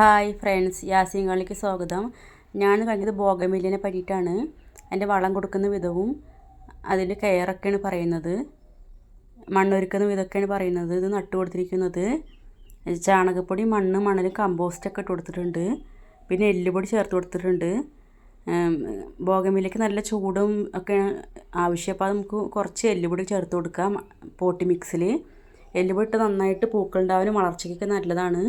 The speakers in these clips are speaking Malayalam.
ഹായ് ഫ്രണ്ട്സ് യാസിങ്ങളിലേക്ക് സ്വാഗതം. ഞാൻ കഴിഞ്ഞത് ബോഗമില്ലിനെ പറ്റിയിട്ടാണ്. അതിന്റെ വളം കൊടുക്കുന്ന വിധവും അതിന്റെ കെയറൊക്കെയാണ് പറയുന്നത്. മണ്ണൊരുക്കുന്ന വിധമൊക്കെയാണ് പറയുന്നത്. ഇത് നട്ടു കൊടുത്തിരിക്കുന്നത്. ചാണകപ്പൊടി മണ്ണ് മണൽ കമ്പോസ്റ്റൊക്കെ ഇട്ട് കൊടുത്തിട്ടുണ്ട്. പിന്നെ എല്ലുപൊടി ചേർത്ത് കൊടുത്തിട്ടുണ്ട്. ബോഗമില്ലയ്ക്ക് നല്ല ചൂടും ഒക്കെ ആവശ്യം അപ്പോൾ നമുക്ക് കുറച്ച് എല്ലുപൊടി ചേർത്ത് കൊടുക്കാം പോട്ടി മിക്സിൽ എല്ലുപൊടി ഇട്ട് നന്നായിട്ട് പൂക്കളുണ്ടാവാനും വളർച്ചയ്ക്കൊക്കെ നല്ലതാണ്.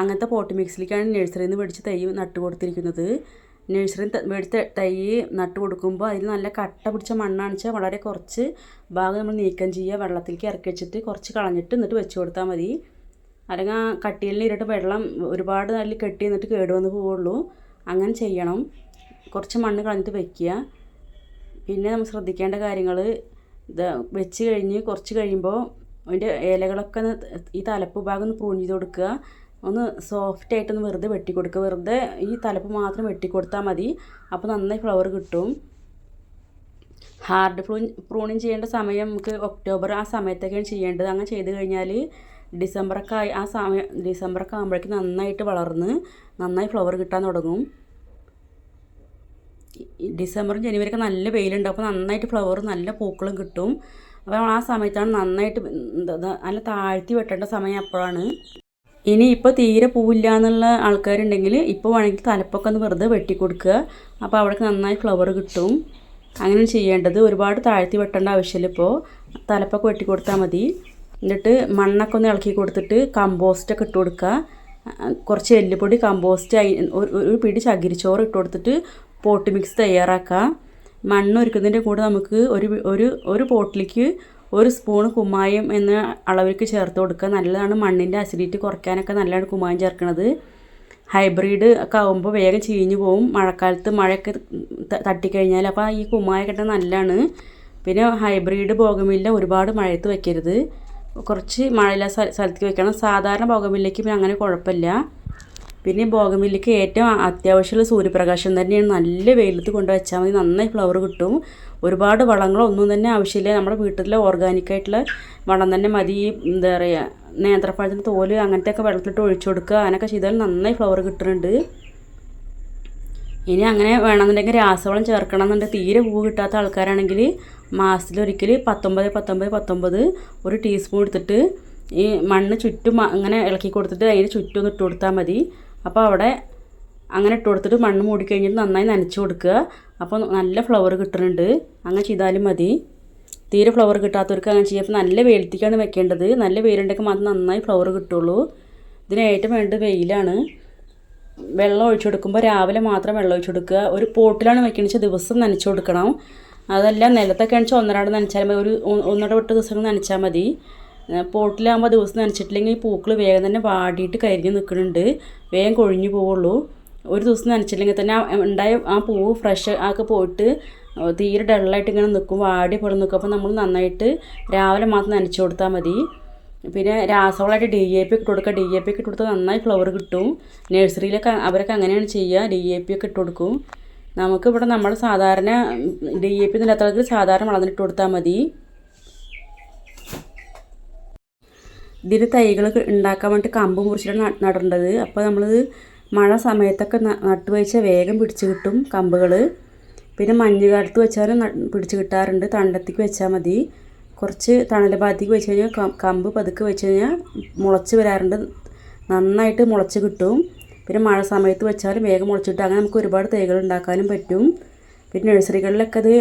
അങ്ങനത്തെ പോട്ട് മിക്സിലേക്കാണ് നഴ്സറിയിൽ നിന്ന് മേടിച്ച് തൈ നട്ട് കൊടുത്തിരിക്കുന്നത്. നഴ്സറിയിൽ മേടിച്ച തൈ നട്ട് കൊടുക്കുമ്പോൾ അതിൽ നല്ല കട്ട പിടിച്ച മണ്ണാണെന്ന് വെച്ചാൽ വളരെ കുറച്ച് ഭാഗം നമ്മൾ നീക്കം ചെയ്യുക വെള്ളത്തിലേക്ക് ഇറക്കി വെച്ചിട്ട് കുറച്ച് കളഞ്ഞിട്ട് എന്നിട്ട് വെച്ച് കൊടുത്താൽ മതി. അല്ലെങ്കിൽ ആ കട്ടിയിൽ ഇരട്ട് വെള്ളം ഒരുപാട് നല്ല കെട്ടി നിന്നിട്ട് കേടുവന്ന് പോവുള്ളൂ. അങ്ങനെ ചെയ്യണം. കുറച്ച് മണ്ണ് കളഞ്ഞിട്ട് വെക്കുക. പിന്നെ നമ്മൾ ശ്രദ്ധിക്കേണ്ട കാര്യങ്ങൾ ഇത് വെച്ച് കഴിഞ്ഞ് കുറച്ച് കഴിയുമ്പോൾ അതിന്റെ ഇലകളൊക്കെ ഈ തലപ്പ് ഭാഗം ഒന്ന് പ്രൂൺ ചെയ്ത് കൊടുക്കുക. ഒന്ന് സോഫ്റ്റ് ആയിട്ടൊന്ന് വെറുതെ വെട്ടി കൊടുക്കുക വെറുതെ ഈ തലപ്പ് മാത്രം വെട്ടി കൊടുത്താൽ മതി. അപ്പോൾ നന്നായി ഫ്ലവർ കിട്ടും. ഹാർഡ് പ്രൂൺ പ്രൂണിങ് ചെയ്യേണ്ട സമയം നമുക്ക് ഒക്ടോബർ ആ സമയത്തൊക്കെയാണ് ചെയ്യേണ്ടത്. അങ്ങനെ ചെയ്ത് കഴിഞ്ഞാൽ ഡിസംബറൊക്കെ ആയി ആ സമയം ഡിസംബറൊക്കെ ആകുമ്പോഴേക്ക് നന്നായിട്ട് വളർന്ന് നന്നായി ഫ്ലവർ കിട്ടാൻ തുടങ്ങും. ഡിസംബറും ജനുവരിയൊക്കെ നല്ല വെയിലുണ്ട്. അപ്പോൾ നന്നായിട്ട് ഫ്ലവർ നല്ല പൂക്കളും കിട്ടും. അപ്പോൾ ആ സമയത്താണ് നന്നായിട്ട് നല്ല താഴ്ത്തി വെട്ടേണ്ട സമയം അപ്പോഴാണ്. ഇനി ഇപ്പോൾ തീരെ പൂവില്ല എന്നുള്ള ആൾക്കാരുണ്ടെങ്കിൽ ഇപ്പോൾ വേണമെങ്കിൽ തലപ്പൊക്കെ ഒന്ന് വെറുതെ വെട്ടിക്കൊടുക്കുക. അപ്പോൾ അവിടേക്ക് നന്നായി ഫ്ലവർ കിട്ടും. അങ്ങനെ ചെയ്യേണ്ടത്. ഒരുപാട് താഴ്ത്തി വെട്ടേണ്ട ആവശ്യമില്ല ഇപ്പോൾ തലപ്പൊക്കെ വെട്ടിക്കൊടുത്താൽ മതി. എന്നിട്ട് മണ്ണൊക്കെ ഒന്ന് ഇളക്കി കൊടുത്തിട്ട് കമ്പോസ്റ്റൊക്കെ ഇട്ട് കൊടുക്കുക. കുറച്ച് എല്ലുപൊടി കമ്പോസ്റ്റ് ഒരു പിടി ചകിരിച്ചോറ് ഇട്ട് കൊടുത്തിട്ട് പോട്ട് മിക്സ് തയ്യാറാക്കുക. മണ്ണ് ഒരുക്കുന്നതിന്റെ കൂടെ നമുക്ക് ഒരു ഒരു ഒരു പോട്ടിലേക്ക് ഒരു സ്പൂൺ കുമ്മായം എന്ന അളവിലേക്ക് ചേർത്ത് കൊടുക്കുക. നല്ലതാണ് മണ്ണിന്റെ അസിഡിറ്റി കുറയ്ക്കാനൊക്കെ നല്ലതാണ് കുമ്മായം ചേർക്കുന്നത്. ഹൈബ്രിഡ് ഒക്കെ ആകുമ്പോൾ വേഗം ചീഞ്ഞു പോവും. മഴക്കാലത്ത് മഴയൊക്കെ തട്ടിക്കഴിഞ്ഞാൽ അപ്പോൾ ഈ കുമ്മായൊക്കെ നല്ലതാണ്. പിന്നെ ഹൈബ്രിഡ് ബോഗമില്ല ഒരുപാട് മഴയത്ത് വയ്ക്കരുത് കുറച്ച് മഴയില്ലാത്ത സ്ഥലത്തേക്ക് വയ്ക്കണം സാധാരണ ബോഗമില്ലയ്ക്ക് പിന്നെ അങ്ങനെ കുഴപ്പമില്ല. പിന്നെ ബോഗമില്ലിക്ക് ഏറ്റവും അത്യാവശ്യമുള്ള സൂര്യപ്രകാശം തന്നെയാണ്. നല്ല വെയിലത്ത് കൊണ്ട് വെച്ചാൽ മതി. നന്നായി ഫ്ലവർ കിട്ടും. ഒരുപാട് വളങ്ങളോ ഒന്നും തന്നെ ആവശ്യമില്ല. നമ്മുടെ വീട്ടിലെ ഓർഗാനിക്കായിട്ടുള്ള വളം തന്നെ മതി. എന്താ പറയുക നേന്ത്രപ്പഴത്തിന്റെ തോൽ അങ്ങനത്തെയൊക്കെ വെള്ളത്തിലിട്ട് ഒഴിച്ചു കൊടുക്കുക. അങ്ങനെയൊക്കെ ചെയ്താൽ നന്നായി ഫ്ലവർ കിട്ടുന്നുണ്ട്. ഇനി അങ്ങനെ വേണമെന്നുണ്ടെങ്കിൽ രാസവളം ചേർക്കണം എന്നുണ്ടെങ്കിൽ തീരെ പൂവ് കിട്ടാത്ത ആൾക്കാരാണെങ്കിൽ മാസത്തിലൊരിക്കൽ പത്തൊമ്പത് പത്തൊമ്പത് പത്തൊമ്പത് ഒരു ടീസ്പൂൺ എടുത്തിട്ട് ഈ മണ്ണ് ചുറ്റും അങ്ങനെ ഇളക്കി കൊടുത്തിട്ട് അതിന് ചുറ്റും ഇട്ട് കൊടുത്താൽ മതി. അപ്പോൾ അവിടെ അങ്ങനെ ഇട്ട് കൊടുത്തിട്ട് മണ്ണ് മൂടി കഴിഞ്ഞിട്ട് നന്നായി നനച്ച് കൊടുക്കുക. അപ്പോൾ നല്ല ഫ്ലവർ കിട്ടുന്നുണ്ട്. അങ്ങനെ ചെയ്താലും മതി. തീരെ ഫ്ലവർ കിട്ടാത്തവർക്ക് അങ്ങനെ ചെയ്യാം. അപ്പോൾ നല്ല വെയിലത്തേക്കാണ് വെക്കേണ്ടത്. നല്ല വെയിലുണ്ടെങ്കിൽ മാത്രം നന്നായി ഫ്ലവർ കിട്ടുള്ളൂ. ഇതിന് വേണ്ടത് വെയിലാണ്. വെള്ളം ഒഴിച്ചു കൊടുക്കുമ്പോൾ രാവിലെ മാത്രം വെള്ളം ഒഴിച്ചു കൊടുക്കുക. ഒരു പോട്ടിലാണ് വെക്കണമെന്ന് വെച്ചാൽ ദിവസം നനച്ചു കൊടുക്കണം. അതല്ല നിലത്തൊക്കെ ആണെന്ന് വെച്ചാൽ ഒന്നരാട് നനച്ചാൽ മതി. ഒരു ഒന്നര വിട്ട് ദിവസം നനച്ചാൽ മതി. പോട്ടിലാകുമ്പോൾ ദിവസം നനച്ചിട്ടില്ലെങ്കിൽ പൂക്കൾ വേഗം തന്നെ വാടിയിട്ട് കരിഞ്ഞ് നിൽക്കുന്നുണ്ട് വേഗം കൊഴിഞ്ഞു പോവുള്ളൂ. ഒരു ദിവസം നനച്ചില്ലെങ്കിൽ തന്നെ ഉണ്ടായ ആ പൂവ് ഫ്രഷ് ആക്കി പോയിട്ട് തീരെ ഡള്ളായിട്ട് ഇങ്ങനെ നിൽക്കും വാടി പോലെ നിൽക്കും അപ്പോൾ നമ്മൾ നന്നായിട്ട് രാവിലെ മാത്രം നനച്ചു കൊടുത്താൽ മതി. പിന്നെ രാസവളമായിട്ട് ഡി എ പി ഇട്ട് കൊടുക്കുക. ഡി എ പി ഒക്കെ കൊടുത്താൽ നന്നായി ഫ്ലവർ കിട്ടും. നഴ്സറിയിലൊക്കെ അവരൊക്കെ അങ്ങനെയാണ് ചെയ്യുക. ഡി എ പി ഒക്കെ ഇട്ട് കൊടുക്കും. നമുക്കിവിടെ നമ്മൾ സാധാരണ ഡി എ പി എന്നില്ലാത്തവർക്ക് സാധാരണ വളർന്നിട്ട് കൊടുത്താൽ മതി. ഇതിന് തൈകൾ ഉണ്ടാക്കാൻ വേണ്ടിയിട്ട് കമ്പ് മുറിച്ചിട്ടാണ് നടേണ്ടത്. അപ്പോൾ നമ്മൾ മഴ സമയത്തൊക്കെ നട്ടു വെച്ചാൽ വേഗം പിടിച്ച് കിട്ടും കമ്പുകൾ പിന്നെ മഞ്ഞുകാലത്ത് വെച്ചാലും പിടിച്ച് കിട്ടാറുണ്ട്. തണ്ടത്തേക്ക് വെച്ചാൽ മതി. കുറച്ച് തണല ഭാഗത്തേക്ക് വെച്ച് കഴിഞ്ഞാൽ കമ്പ് പതുക്കെ വെച്ച് കഴിഞ്ഞാൽ മുളച്ച് വരാറുണ്ട്. നന്നായിട്ട് മുളച്ച് കിട്ടും. പിന്നെ മഴ സമയത്ത് വെച്ചാലും വേഗം മുളച്ചിട്ട് അങ്ങനെ നമുക്ക് ഒരുപാട് തൈകൾ ഉണ്ടാക്കാനും പറ്റും. പിന്നെ നഴ്സറികളിലൊക്കെ അത്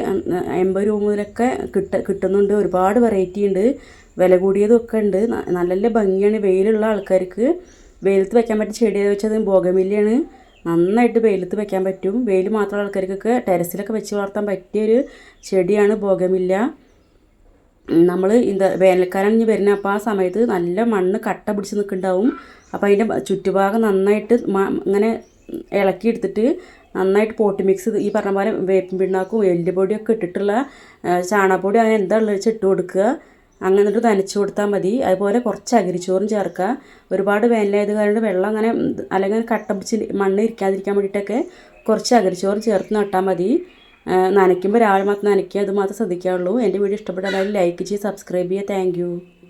എൺപത് രൂപ മുതലൊക്കെ കിട്ട കിട്ടുന്നുണ്ട്. ഒരുപാട് വെറൈറ്റി ഉണ്ട്. വില കൂടിയതൊക്കെ ഉണ്ട്. നല്ല നല്ല ഭംഗിയാണ്. വെയിലുള്ള ആൾക്കാർക്ക് വെയിലത്ത് വെക്കാൻ പറ്റിയ ചെടി വെച്ചത് ബോഗമില്ലയാണ് നന്നായിട്ട് വെയിലത്ത് വെക്കാൻ പറ്റും. വെയിൽ മാത്രമുള്ള ആൾക്കാർക്കൊക്കെ ടെറസിലൊക്കെ വെച്ച് വളർത്താൻ പറ്റിയൊരു ചെടിയാണ് ബോഗമില്ല നമ്മൾ എന്താ വേനൽക്കാലം ഇനി വരുന്ന അപ്പോൾ ആ സമയത്ത് നല്ല മണ്ണ് കട്ട പിടിച്ച് നിൽക്കുന്നുണ്ടാവും. അപ്പോൾ അതിന്റെ ചുറ്റുഭാഗം നന്നായിട്ട് ഇങ്ങനെ ഇളക്കി എടുത്തിട്ട് നന്നായിട്ട് പോട്ട് മിക്സ് ഈ പറഞ്ഞ പോലെ വേപ്പിൻ പിണ്ണാക്കും എല്ലുപൊടിയൊക്കെ ഇട്ടിട്ടുള്ള ചാണകപ്പൊടി അങ്ങനെ എന്താ ഉള്ളത് വെച്ച് ഇട്ട് കൊടുക്കുക. അങ്ങനെ എന്നിട്ട് നനച്ചു കൊടുത്താൽ മതി. അതുപോലെ കുറച്ച് അകിരിച്ചോറും ചേർക്കുക. ഒരുപാട് വേനലായത് കാരണം വെള്ളം അങ്ങനെ അല്ലെങ്കിൽ കട്ട പിടിച്ച് മണ്ണ് ഇരിക്കാതിരിക്കാൻ വേണ്ടിയിട്ടൊക്കെ കുറച്ച് അകിരിച്ചോറും ചേർത്ത് നട്ടാൽ മതി. നനയ്ക്കുമ്പോൾ രാവിലെ മാത്രം നനയ്ക്കുക. അത് മാത്രം ശ്രദ്ധിക്കാവുള്ളൂ. എന്റെ വീഡിയോ ഇഷ്ടപ്പെട്ടാൽ ലൈക്ക് ചെയ്ത് സബ്സ്ക്രൈബ് ചെയ്യുക. താങ്ക്